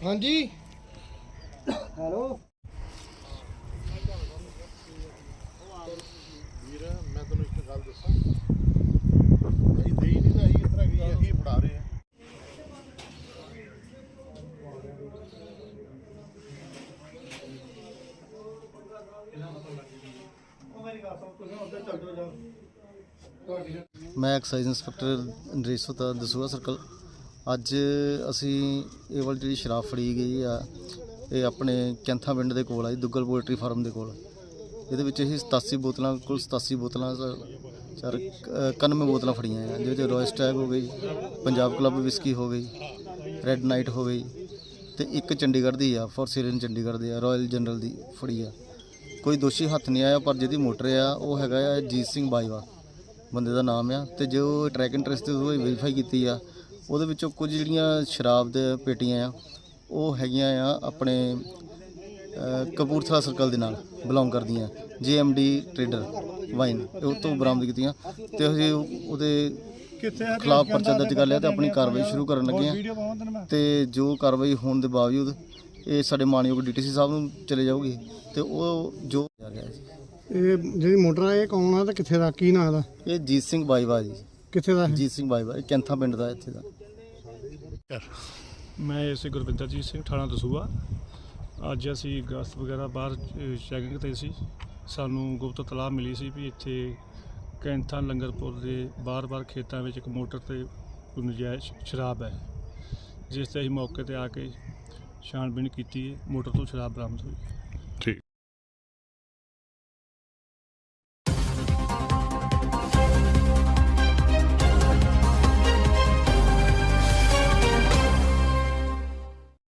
ਹਾਂਜੀ। ਹੈਲੋ। ਵੀਰ ਮੈਂ ਇੱਕ ਗੱਲ ਦੱਸਾਂ। ਅਸੀਂ ਦੇ ਹੀ ਨਹੀਂ ਤਾਂ ਅਸੀਂ ਇਸ ਤਰ੍ਹਾਂ ਗਈ ਅਸੀਂ ਫੜਾ ਰਹੇ ਹਾਂ। ਮੈਂ excise inspector Naresh Sota Dasuya circle ਅੱਜ ਅਸੀਂ ਇਹ ਵਾਲੀ ਜਿਹੜੀ ਸ਼ਰਾਬ ਫੜੀ ਗਈ ਆ, ਇਹ ਆਪਣੇ ਕੈਂਥਾ ਪਿੰਡ ਦੇ ਕੋਲ ਆ ਜੀ ਦੁੱਗਲ ਪੋਲਟਰੀ ਫਾਰਮ ਦੇ ਕੋਲ। ਇਹਦੇ ਵਿੱਚ ਅਸੀਂ 87 ਬੋਤਲਾਂ, ਕੁੱਲ 87 ਬੋਤਲਾਂ ਚਾਰ 91 ਬੋਤਲਾਂ ਫੜੀਆਂ ਆ। ਜਿਹਦੇ ਵਿੱਚ ਰੋਇਲ ਸਟੈਗ ਹੋ ਗਈ ਪੰਜਾਬ ਕਲੱਬ ਵਿਸਕੀ ਹੋ ਗਈ ਰੈੱਡ ਨਾਈਟ ਹੋ ਗਈ ਤੇ ਇੱਕ ਚੰਡੀਗੜ੍ਹ ਦੀ ਆ ਫੋਰ ਸੇਲ ਚੰਡੀਗੜ੍ਹ ਦੀ ਆ ਰਾਇਲ ਜਨਰਲ ਦੀ ਫੜੀ ਆ। ਕੋਈ ਦੋਸ਼ੀ ਹੱਥ ਨਹੀਂ ਆਇਆ, ਪਰ ਜਿਹਦੀ ਮੋਟਰ ਆ, ਉਹ ਹੈਗਾ ਆ ਜੀਤ ਸਿੰਘ ਬਾਜਵਾ। ਬੰਦੇ ਦਾ ਨਾਮ ਆ ਤੇ ਜੋ ਟਰੈਕ ਐਂਡ ਟ੍ਰੇਸ ਤੇ ਉਹ ਵੈਰੀਫਾਈ ਕੀਤੀ ਆ ਉਹਦੇ ਵਿੱਚੋਂ ਕੁਝ ਜਿਹੜੀਆਂ ਸ਼ਰਾਬ ਦੇ ਪੇਟੀਆਂ ਆ ਉਹ ਹੈਗੀਆਂ ਆ ਆਪਣੇ ਕਪੂਰਥਲਾ ਸਰਕਲ ਦੇ ਨਾਲ ਬਿਲੋਂਗ ਕਰਦੀਆਂ ਜੀਐਮਡੀ ਟਰੇਡਰ ਵਾਈਨ ਉਹ ਤੋਂ ਬਰਾਮਦ ਕੀਤੀਆਂ ਤੇ ਅਸੀਂ ਉਹ- ਉਹਦੇ ਖਿਲਾਫ ਪਰਚਾ ਦਰਜ ਕਰ ਲਿਆ ਤੇ ਆਪਣੀ ਕਾਰਵਾਈ ਸ਼ੁਰੂ ਕਰਨ ਲੱਗੇ ਆ। ਤੇ ਜੋ ਕਾਰਵਾਈ ਹੋਣ ਦੇ ਬਾਵਜੂਦ ਇਹ ਸਾਡੇ ਮਾਨਯੋਗ ਡੀਟੀਸੀ ਸਾਹਿਬ ਨੂੰ ਚਲੇ ਜਾਊਗੀ ਤੇ ਉਹ ਜੀ ਇਹ ਜਿਹੜੀ ਮੋਟਰ ਆ ਇਹ ਕੌਣ ਆ ਤੇ ਕਿੱਥੇ ਦਾ? ਕੀ ਨਾਂ ਦਾ ਇਹ ਜੀਤ ਸਿੰਘ ਬਾਈਵਾ ਜੀ। ਕਿੱਥੇ ਦਾ ਇਹ? ਜੀਤ ਸਿੰਘ ਬਾਈਵਾ ਇਹ ਕੈਂਥਾ ਪਿੰਡ ਦਾ ਇੱਥੇ ਦਾ। ਮੈਂ ਇਸੇ ਗੁਰਵਿੰਦਰਜੀਤ ਸਿੰਘ ਥਾਣਾ ਦਸੂਆ। ਅੱਜ ਅਸੀਂ ਗਸਤ ਵਗੈਰਾ ਬਾਹਰ ਚੈਕਿੰਗ ਤੇ ਸੀ। ਸਾਨੂੰ ਗੁਪਤ ਤਲਾਹ ਮਿਲੀ ਸੀ ਵੀ ਇੱਥੇ ਕੈਂਥਾ ਲੰਗਰਪੁਰ ਦੇ ਬਾਹਰ-ਬਾਹਰ ਖੇਤਾਂ ਵਿੱਚ ਇੱਕ ਮੋਟਰ ਤੇ ਨਜਾਇਜ਼ ਸ਼ਰਾਬ ਹੈ। ਜਿਸ ਤੇ ਅਸੀਂ ਮੌਕੇ ਤੇ ਆ ਕੇ ਛਾਣਬੀਣ ਕੀਤੀ ਹੈ। ਮੋਟਰ ਤੋਂ ਸ਼ਰਾਬ ਬਰਾਮਦ ਹੋਈ।